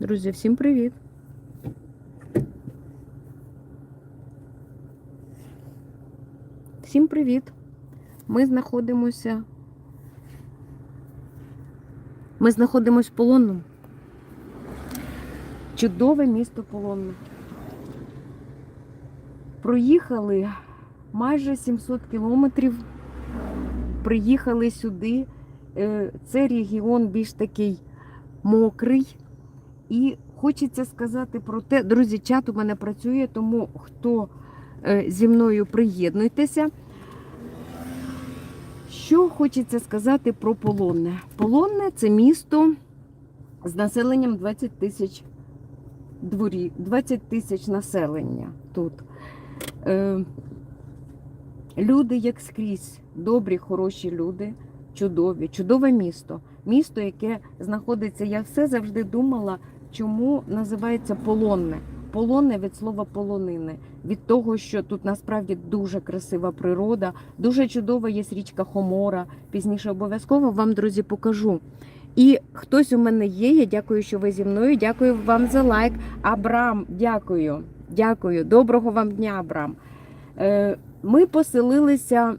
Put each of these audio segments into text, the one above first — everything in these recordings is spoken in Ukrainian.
Друзі, всім привіт! Всім привіт! Ми знаходимося. Ми знаходимося в Полонному. Чудове місто Полонне. Проїхали майже 700 кілометрів. Приїхали сюди. Е, Це регіон більш такий мокрий. І хочеться сказати про те, друзі, чат у мене працює, тому хто е, зі мною приєднуйтеся. Що хочеться сказати про Полонне? Полонне це місто з населенням 20 тисяч дворів, 20 тисяч населення тут. Е, люди, як скрізь, добрі, хороші люди, чудові, чудове місто. Місто, яке знаходиться, я все завжди думала, чому називається полонне. Полонне від слова полонини, від того, що тут насправді дуже красива природа, дуже чудова є річка Хомора. Пізніше обов'язково вам, друзі, покажу. І хтось у мене є. Я дякую, що ви зі мною. Дякую вам за лайк. Абрам, дякую. Дякую. Доброго вам дня, Абрам. Е, Ми поселилися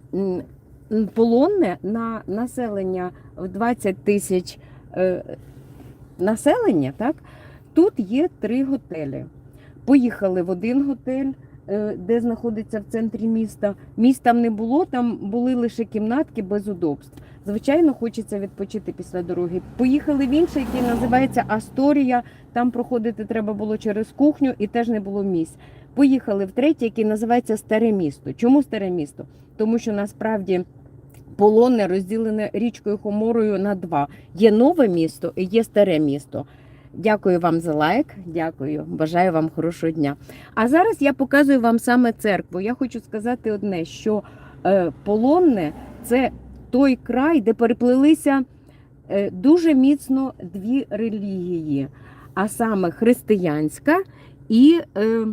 полонне на населення в 20 тисяч е, населення. Так? Тут є три готелі. Поїхали в один готель, е, де знаходиться в центрі міста. Місць там не було, там були лише кімнатки без удобств. Звичайно, хочеться відпочити після дороги. Поїхали в інший, який називається Асторія. Там проходити треба було через кухню і теж не було місць. Поїхали в третій, який називається Старе місто. Чому старе місто? Тому що насправді полонне розділене річкою Хоморою на два. Є нове місто і є старе місто. Дякую вам за лайк. Дякую. Бажаю вам хорошого дня. А зараз я показую вам саме церкву. Я хочу сказати одне: що е, полонне це той край, де переплелися е, дуже міцно дві релігії, а саме християнська і, е,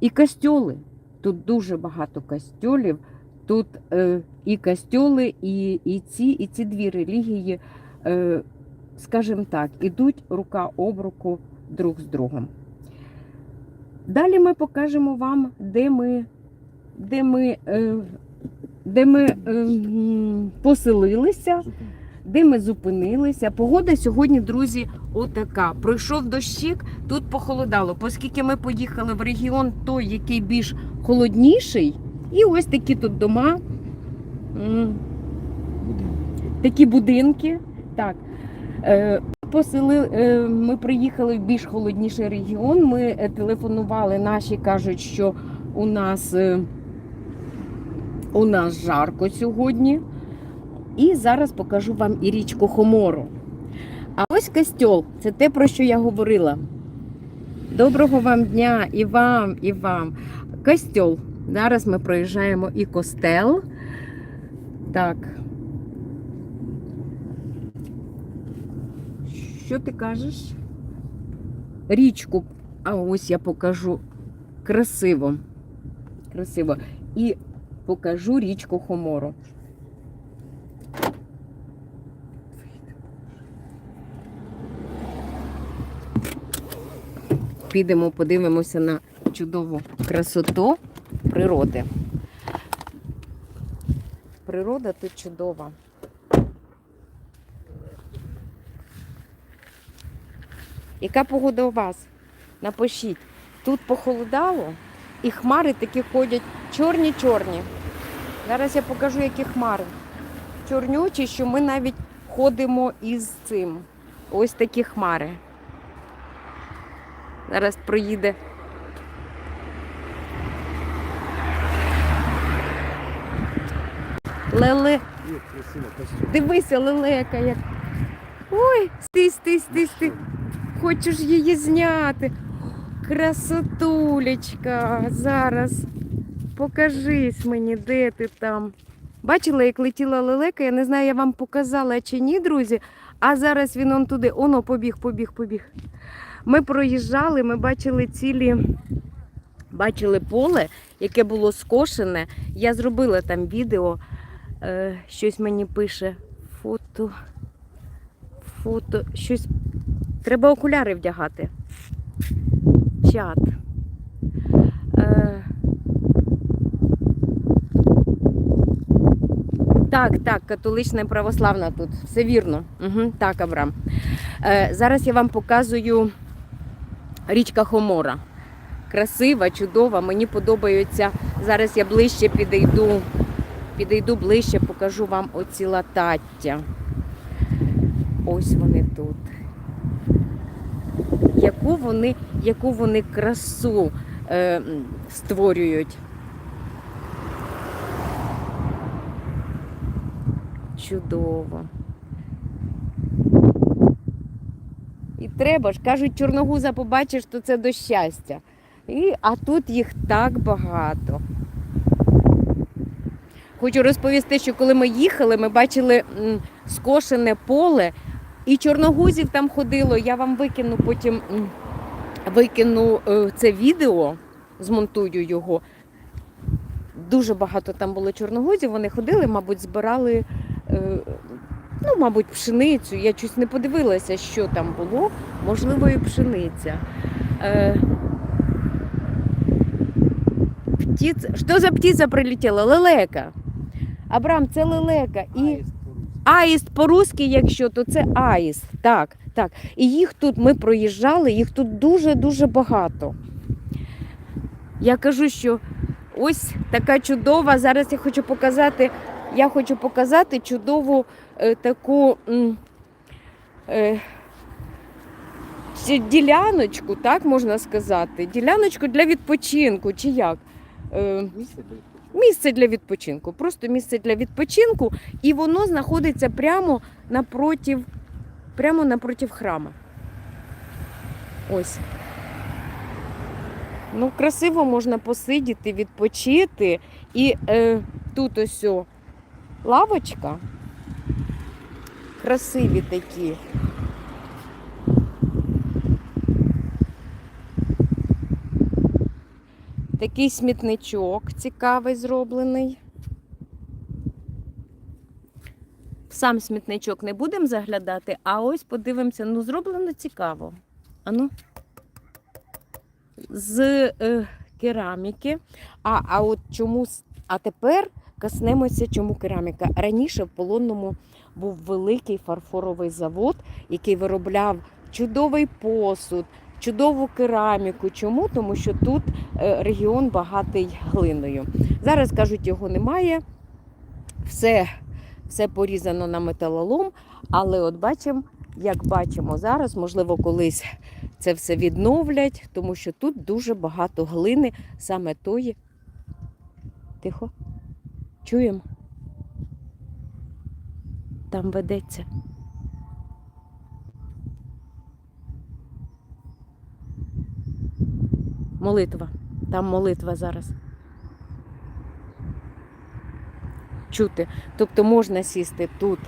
і костьоли. Тут дуже багато костьолів. Тут е, і костьоли, і, і, ці, і ці дві релігії, е, скажімо так, ідуть рука об руку друг з другом. Далі ми покажемо вам, де ми, де ми, е, де ми е, поселилися, де ми зупинилися. Погода сьогодні, друзі, отака. Пройшов дощик, тут похолодало, оскільки ми поїхали в регіон той, який більш холодніший. І ось такі тут дома, такі будинки. Так. Е, Посели, е, ми приїхали в більш холодніший регіон. Ми е, телефонували, наші кажуть, що у нас, у нас жарко сьогодні. І зараз покажу вам і річку Хомору. А ось костьол це те, про що я говорила. Доброго вам дня і вам, і вам. Костьол. Зараз ми проїжджаємо і костел. Так. Що ти кажеш? Річку. А ось я покажу красиво. Красиво. І покажу річку Хомору. Підемо, подивимося на чудову красоту природи. Природа тут чудова. Яка погода у вас? Напишіть. Тут похолодало і хмари такі ходять чорні-чорні. Зараз я покажу, які хмари. Чорнючі, що ми навіть ходимо із цим. Ось такі хмари. Зараз проїде. Леле. Дивися, лелека як. Ой, стій, стій, стій, стій. Хочеш її зняти. Красотулечка. Зараз. Покажись мені, де ти там. Бачила, як летіла лелека, я не знаю, я вам показала чи ні, друзі. А зараз він он туди. Оно, побіг, побіг, побіг. Ми проїжджали, ми бачили цілі, бачили поле, яке було скошене. Я зробила там відео. Е, щось мені пише. Фото. Фото. Щось Треба окуляри вдягати. Чат. Е... Так, так, католична і православна тут. Все вірно. Угу, так, Абрам. Е, зараз я вам показую річка Хомора. Красива, чудова, мені подобаються. Зараз я ближче підійду, підійду ближче, покажу вам оці латаття. Ось вони тут. Яку вони, яку вони красу е, створюють. Чудово. І треба ж, кажуть, чорногуза побачиш, то це до щастя. І, а тут їх так багато. Хочу розповісти, що коли ми їхали, ми бачили скошене поле, і чорногузів там ходило. Я вам викину потім викину е, це відео, змонтую його. Дуже багато там було чорногузів, вони ходили, мабуть, збирали, е, ну, мабуть, пшеницю. Я щось не подивилася, що там було. Можливо, і пшениця. Е. Що за птиця прилетіла? Лелека. Абрам, це лелека. І... Аїст по-русски, якщо, то це аїст. Так, так. І їх тут ми проїжджали, їх тут дуже-дуже багато. Я кажу, що ось така чудова. Зараз я хочу показати, я хочу показати чудову е, таку е, діляночку, так можна сказати. Діляночку для відпочинку, чи як? Е, місце для відпочинку. Просто місце для відпочинку, і воно знаходиться прямо напротив, прямо напротив храма. Ось. Ну, красиво можна посидіти, відпочити. І е, тут ось о, лавочка. Красиві такі. Такий смітничок цікавий зроблений. В сам смітничок не будемо заглядати, а ось подивимося, ну зроблено цікаво. Ану. З е, кераміки. А, а от чому. А тепер коснемося, чому кераміка. Раніше в полонному був великий фарфоровий завод, який виробляв чудовий посуд, чудову кераміку. Чому? Тому що тут е, регіон багатий глиною. Зараз кажуть, його немає. Все, все порізано на металолом, але от бачимо, як бачимо зараз, можливо, колись це все відновлять, тому що тут дуже багато глини, саме тої. Тихо. Чуємо? Там ведеться. Молитва. Там молитва зараз. Чути. Тобто можна сісти тут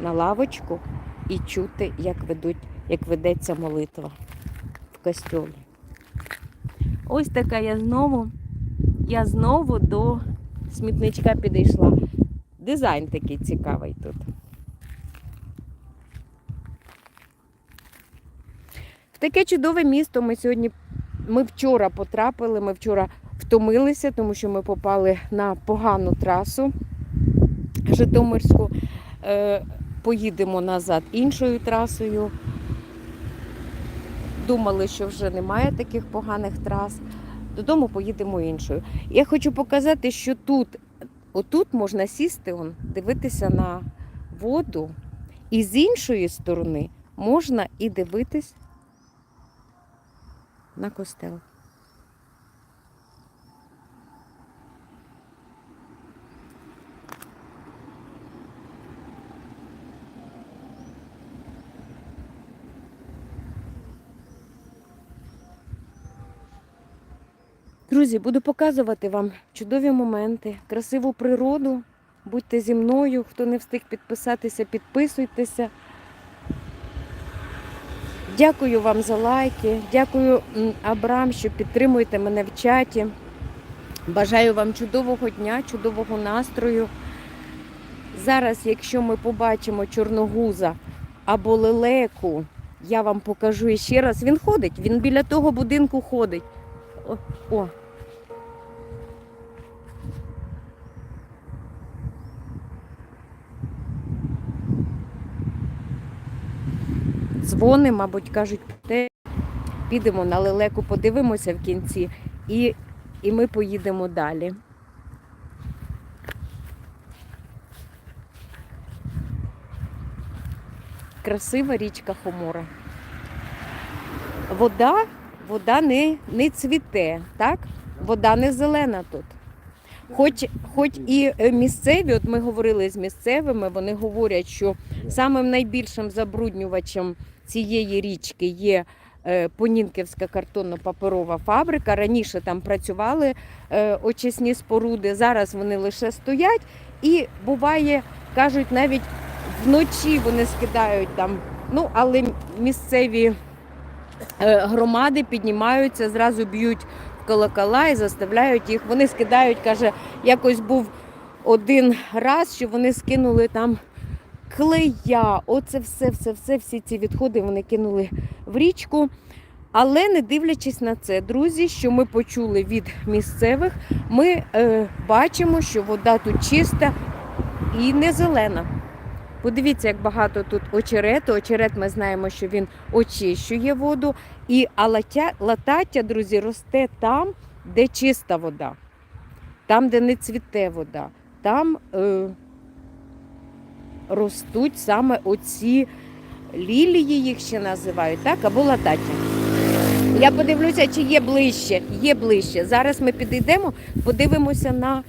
на лавочку і чути, як ведуть, як ведеться молитва в костьолі. Ось така я знову, я знову до смітничка підійшла. Дизайн такий цікавий тут. В таке чудове місто ми сьогодні, ми вчора потрапили, ми вчора втомилися, тому що ми попали на погану трасу Житомирську. Е, поїдемо назад іншою трасою. Думали, що вже немає таких поганих трас. Додому поїдемо іншою. Я хочу показати, що тут, отут можна сісти, он, дивитися на воду, і з іншої сторони можна і дивитись на костел. Друзі, буду показувати вам чудові моменти, красиву природу. Будьте зі мною. Хто не встиг підписатися, підписуйтеся. Дякую вам за лайки. Дякую, Абрам, що підтримуєте мене в чаті. Бажаю вам чудового дня, чудового настрою. Зараз, якщо ми побачимо чорногуза або лелеку, я вам покажу ще раз. Він ходить, він біля того будинку ходить. О, о. Дзвони, мабуть, кажуть, те. підемо на лелеку, подивимося в кінці, і, і ми поїдемо далі. Красива річка Хомора. Вода, вода не, не цвіте, так? Вода не зелена тут. Хоч, хоч і е, місцеві, от ми говорили з місцевими, вони говорять, що самим найбільшим забруднювачем цієї річки є е, Понінківська картонно-паперова фабрика. Раніше там працювали е, очисні споруди, зараз вони лише стоять. І буває, кажуть, навіть вночі вони скидають там. Ну, але місцеві е, громади піднімаються, зразу б'ють в колокола і заставляють їх. Вони скидають, каже, якось був один раз, що вони скинули там клея. Оце все, все, все, всі ці відходи вони кинули в річку. Але не дивлячись на це, друзі, що ми почули від місцевих, ми е, бачимо, що вода тут чиста і не зелена. Подивіться, як багато тут очерету. Очерет ми знаємо, що він очищує воду. І а латя, латаття, друзі, росте там, де чиста вода, там, де не цвіте вода. Там е, ростуть саме оці лілії, їх ще називають, так? Або латаття. Я подивлюся, чи є ближче. Є ближче. Зараз ми підійдемо, подивимося на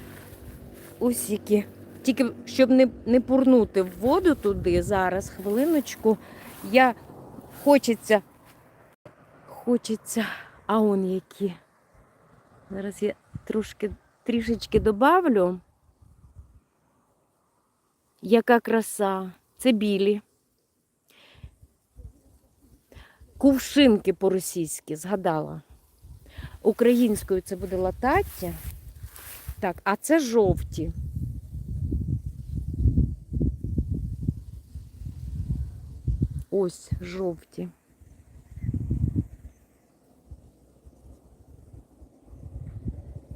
які. Тільки щоб не, не пурнути в воду туди зараз, хвилиночку, я хочеться, хочеться, а он які. Зараз я трошки трішечки добавлю. Яка краса. Це білі. Кувшинки по-російськи, згадала. Українською це буде латаття. Так, а це жовті. Ось жовті.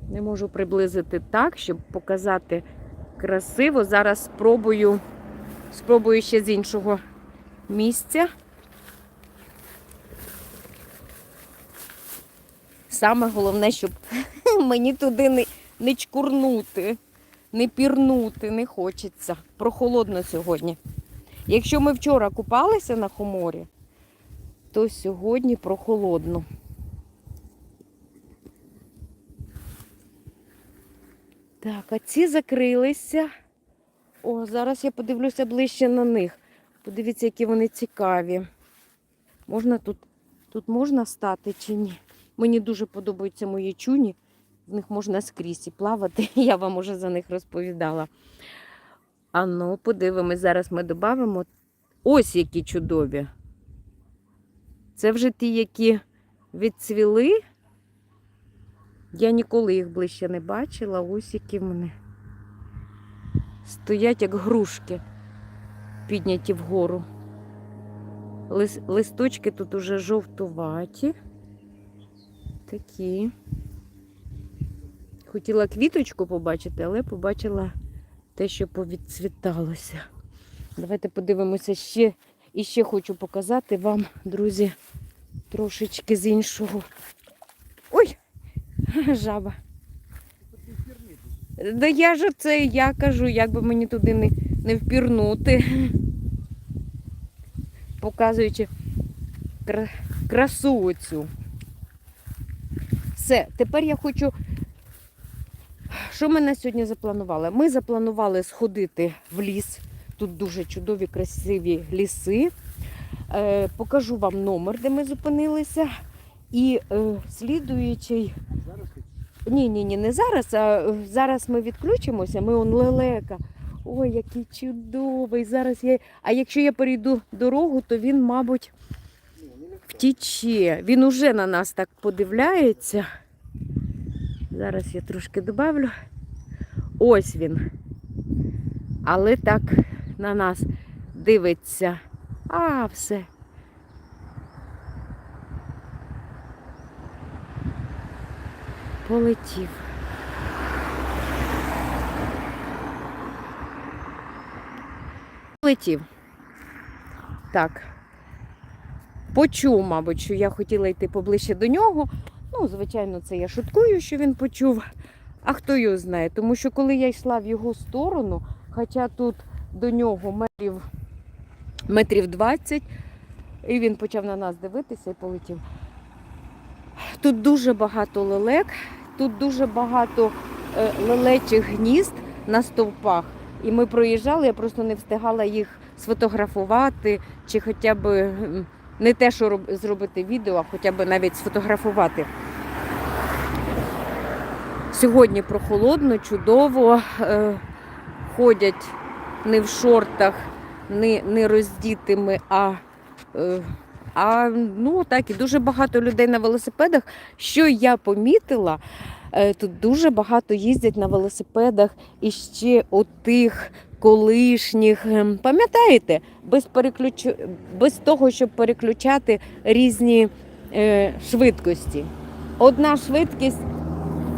Не можу приблизити так, щоб показати красиво. Зараз спробую, спробую ще з іншого місця. Саме головне, щоб мені туди не, не чкурнути, не пірнути, не хочеться. Прохолодно сьогодні. Якщо ми вчора купалися на хоморі, то сьогодні прохолодно. Так, а ці закрилися. О, зараз я подивлюся ближче на них. Подивіться, які вони цікаві. Можна тут, тут можна стати чи ні? Мені дуже подобаються мої чуні. В них можна скрізь і плавати. Я вам уже за них розповідала. А ну, подивимось, зараз ми додамо. Ось які чудові. Це вже ті, які відцвіли. Я ніколи їх ближче не бачила. Ось які вони стоять, як грушки, підняті вгору. Лис- Листочки тут уже жовтуваті. Такі. Хотіла квіточку побачити, але побачила те, що повідцвіталося. Давайте подивимося ще. І ще хочу показати вам, друзі, трошечки з іншого. Жаба. Да я ж це, я кажу, як би мені туди не, не впірнути. Показуючи красу оцю. Все, тепер я хочу. Що ми на сьогодні запланували? Ми запланували сходити в ліс. Тут дуже чудові, красиві ліси. Е, покажу вам номер, де ми зупинилися. І е, слідуючий. Ні, ні, ні, не зараз, а е, зараз ми відключимося, ми он лелека. Ой, який чудовий. Зараз я. А якщо я перейду дорогу, то він, мабуть, втіче. Він уже на нас так подивляється. Зараз я трошки добавлю. Ось він. Але так на нас дивиться. А, все. Полетів. Полетів. Так. Почув, мабуть, що я хотіла йти поближче до нього. Ну, звичайно, це я шуткую, що він почув. А хто його знає? Тому що коли я йшла в його сторону, хоча тут до нього метрів, метрів 20, і він почав на нас дивитися і полетів. Тут дуже багато лелек, тут дуже багато е, лелечих гнізд на стовпах. І ми проїжджали, я просто не встигала їх сфотографувати, чи хоча б не те, що роб- зробити відео, а хоча б навіть сфотографувати. Сьогодні прохолодно, чудово. Е, ходять не в шортах, не, не роздітими, а, е, а ну, так, і дуже багато людей на велосипедах. Що я помітила, е, тут дуже багато їздять на велосипедах і ще отих колишніх. ем, Пам'ятаєте, без, переключ... без того, щоб переключати різні е, швидкості. Одна швидкість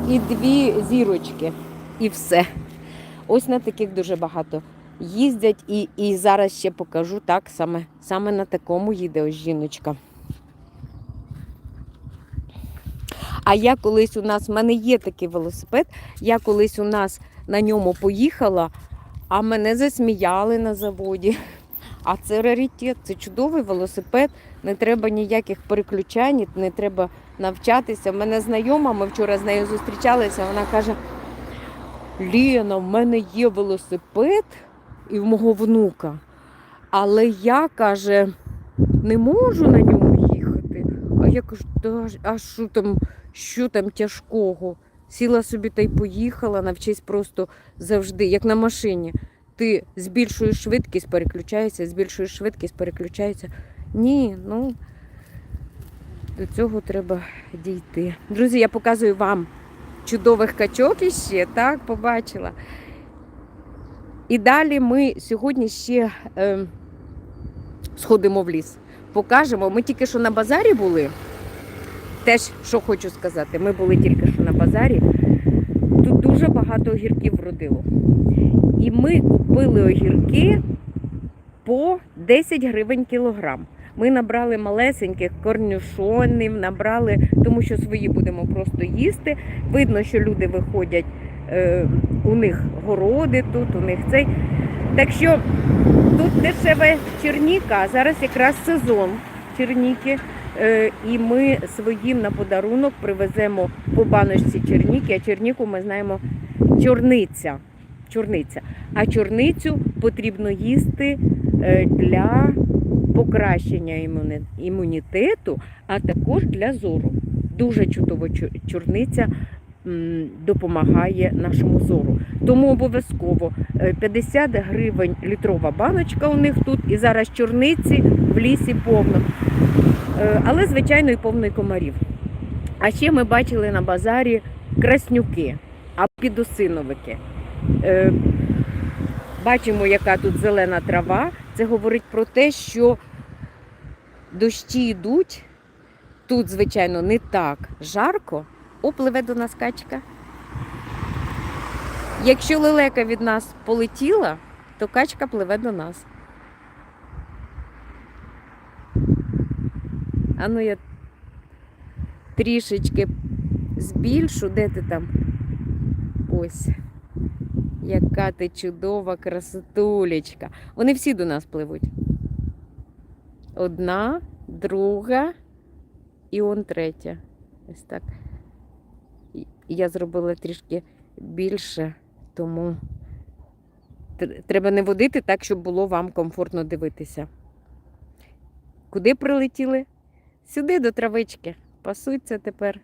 і дві зірочки, і все. Ось на таких дуже багато їздять, і, і зараз ще покажу так, саме, саме на такому їде ось жіночка. А я колись у нас, в мене є такий велосипед, я колись у нас на ньому поїхала, а мене засміяли на заводі. А це раритет, це чудовий велосипед, не треба ніяких переключань, не треба навчатися. В мене знайома, ми вчора з нею зустрічалися, вона каже: Ліна, в мене є велосипед і в мого внука. Але я каже, не можу на ньому їхати. А я кажу, «Та ж- а що там, що там тяжкого? Сіла собі та й поїхала, навчись просто завжди, як на машині. Ти збільшуєш швидкість, переключаєшся, збільшуєш швидкість, переключаєшся. Ні, ну до цього треба дійти. Друзі, я показую вам чудових качок іще, так, побачила. І далі ми сьогодні ще е, сходимо в ліс. Покажемо. Ми тільки що на базарі були. Теж, що хочу сказати, ми були тільки що на базарі. Тут дуже багато огірків вродило. І ми купили огірки по 10 гривень кілограм. Ми набрали малесеньких корнюшонів, набрали, тому що свої будемо просто їсти. Видно, що люди виходять, е, у них городи тут, у них цей. Так що тут дешева черніка, а зараз якраз сезон черніки. Е, і ми своїм на подарунок привеземо по баночці черніки, а черніку ми знаємо чорниця. чорниця. А чорницю потрібно їсти е, для покращення імунітету, а також для зору. Дуже чудово чорниця допомагає нашому зору. Тому обов'язково е, 50 гривень літрова баночка у них тут, і зараз чорниці в лісі повно. Е, Але, звичайно, і повно і комарів. А ще ми бачили на базарі краснюки, а підосиновики. Е, Бачимо, яка тут зелена трава. Це говорить про те, що дощі йдуть. Тут, звичайно, не так жарко. О, пливе до нас качка. Якщо лелека від нас полетіла, то качка пливе до нас. А ну я трішечки збільшу, де ти там? Ось. Яка ти чудова красотулечка. Вони всі до нас пливуть. Одна, друга і он третя. Ось так. І Я зробила трішки більше, тому треба не водити так, щоб було вам комфортно дивитися. Куди прилетіли? Сюди до травички. Пасуться тепер.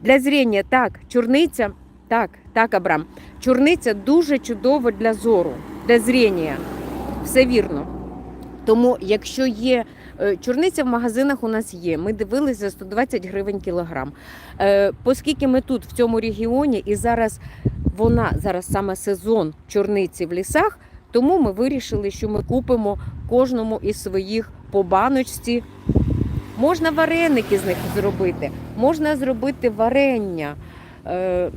Для зріння, так, чорниця, так, так, Абрам. Чорниця дуже чудово для зору, для зріння. Все вірно. Тому, якщо є чорниця в магазинах у нас є. Ми дивилися 120 гривень кілограм. Е, Оскільки ми тут, в цьому регіоні, і зараз вона зараз саме сезон чорниці в лісах, тому ми вирішили, що ми купимо кожному із своїх по баночці. Можна вареники з них зробити, можна зробити варення. Е,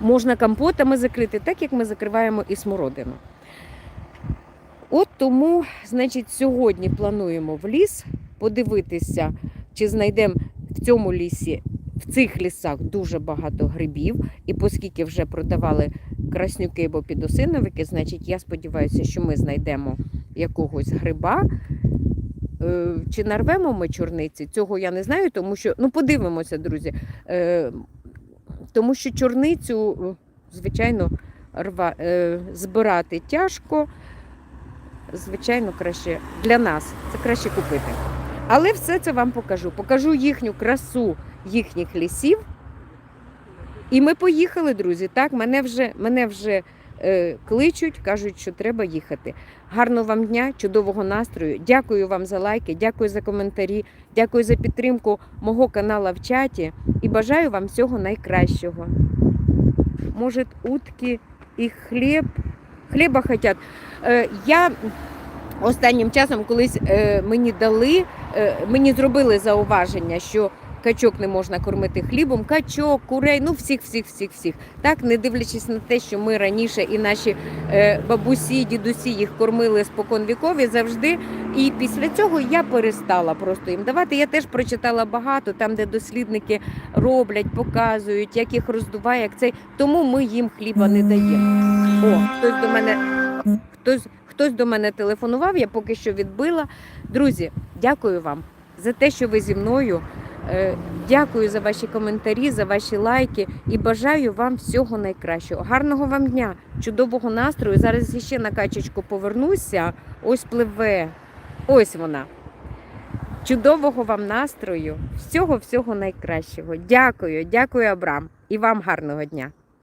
можна компотами закрити, так як ми закриваємо і смородину. От тому, значить, сьогодні плануємо в ліс подивитися, чи знайдемо в цьому лісі, в цих лісах дуже багато грибів. І оскільки вже продавали краснюки або підосиновики, значить, я сподіваюся, що ми знайдемо якогось гриба. Е, Чи нарвемо ми чорниці? Цього я не знаю, тому що ну подивимося, друзі. Е, Тому що чорницю, е, звичайно, рва, збирати тяжко. Звичайно, краще для нас це краще купити. Але все це вам покажу. Покажу їхню красу їхніх лісів. І ми поїхали, друзі. Так, мене вже, мене вже е, кличуть, кажуть, що треба їхати. Гарного вам дня, чудового настрою. Дякую вам за лайки, дякую за коментарі, дякую за підтримку мого канала в чаті і бажаю вам всього найкращого. Може, утки і хліб. Хліба хотять. Е, я останнім часом колись е, мені дали, е, мені зробили зауваження, що качок не можна кормити хлібом, качок, курей, ну всіх, всіх, всіх, всіх. Так, не дивлячись на те, що ми раніше і наші е, бабусі, дідусі їх кормили спокон вікові завжди. І після цього я перестала просто їм давати. Я теж прочитала багато там, де дослідники роблять, показують, як їх роздуває, як цей. Тому ми їм хліба не даємо. О, хтось до мене, хтось, хтось до мене телефонував, я поки що відбила. Друзі, дякую вам за те, що ви зі мною. Е, Дякую за ваші коментарі, за ваші лайки і бажаю вам всього найкращого. Гарного вам дня, чудового настрою. Зараз ще на качечку повернуся. Ось пливе. Ось вона. Чудового вам настрою, всього всього найкращого. Дякую, дякую, Абрам. І вам гарного дня.